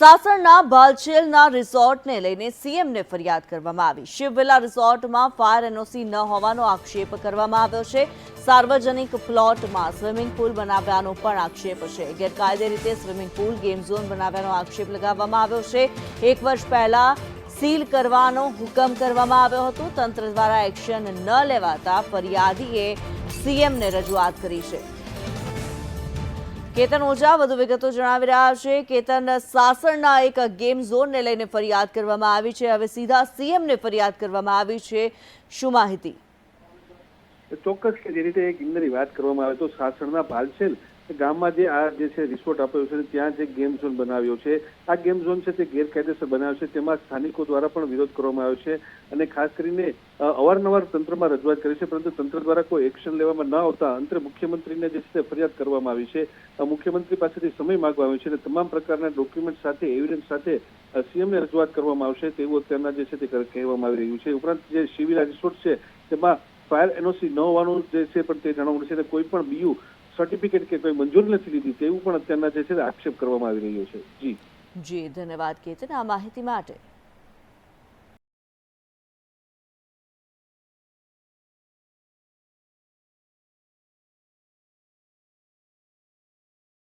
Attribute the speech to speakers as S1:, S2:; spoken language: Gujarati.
S1: સાસણના ભાલછેલના રિસોર્ટને લઈને સીએમને ફરિયાદ કરવામાં આવી. શિવવિલા રિસોર્ટમાં ફાયર એનઓસી ન હોવાનો આક્ષેપ કરવામાં આવ્યો છે. સાર્વજનિક પ્લોટમાં સ્વિમિંગ પુલ બનાવ્યાનો પણ આક્ષેપ છે. ગેરકાયદે રીતે સ્વિમિંગ પુલ, ગેમ ઝોન બનાવ્યાનો આક્ષેપ લગાવવામાં આવ્યો છે. એક વર્ષ પહેલા સીલ કરવાનો હુકમ કરવામાં આવ્યો હતો. તંત્ર દ્વારા એક્શન ન લેવાતા ફરિયાદીએ સીએમને રજૂઆત કરી છે. કેતન ઓઝા વધુ વિગતો જણાવી રહ્યા છે. કેતન સાસણના એક ગેમ ઝોનને લઈને ફરિયાદ કરવામાં આવી છે. હવે સીધા સીએમને ફરિયાદ કરવામાં આવી છે. શું માહિતી?
S2: ચોક્કસ કે જે રીતે એક ઇન્દની વાત કરવામાં આવે તો સાસણના ભાલછેલ ગામમાં જે આ જે છે રિસોર્ટ આપ્યો છે ત્યાં જે ગેમ ઝોન બનાવ્યો છે, આ ગેમ ઝોન છે તે ગેરકાયદેસર બનાવ્યો છે. તેમાં સ્થાનિકો દ્વારા પણ વિરોધ કરવામાં આવ્યો છે અને ખાસ કરીને અવારનવાર તંત્રમાં રજૂઆત કરી છે, પરંતુ તંત્ર દ્વારા કોઈ એક્શન લેવામાં ન આવતા અંતે મુખ્યમંત્રીને જે છે ફરિયાદ કરવામાં આવી છે. મુખ્યમંત્રી પાસેથી સમય માંગવામાં આવ્યો છે અને તમામ પ્રકારના ડોક્યુમેન્ટ સાથે એવિડન્સ સાથે સીએમને રજૂઆત કરવામાં આવશે તેવું અત્યારના જે છે તે કહેવામાં આવી રહ્યું છે. ઉપરાંત જે શિવિલા રિસોર્ટ છે, તેમાં ફાયર એનઓસી ન હોવાનું જે છે પણ તે જણાવવાનું છે અને કોઈ પણ બીયુ સર્ટિફિકેટ કે કોઈ મંજૂરી નથી લીધી તેવું પણ અત્યારના જે છે આક્ષેપ કરવામાં આવી રહ્યો છે. જી.
S1: જી, ધન્યવાદ, કેતન. આ માહિતી માટે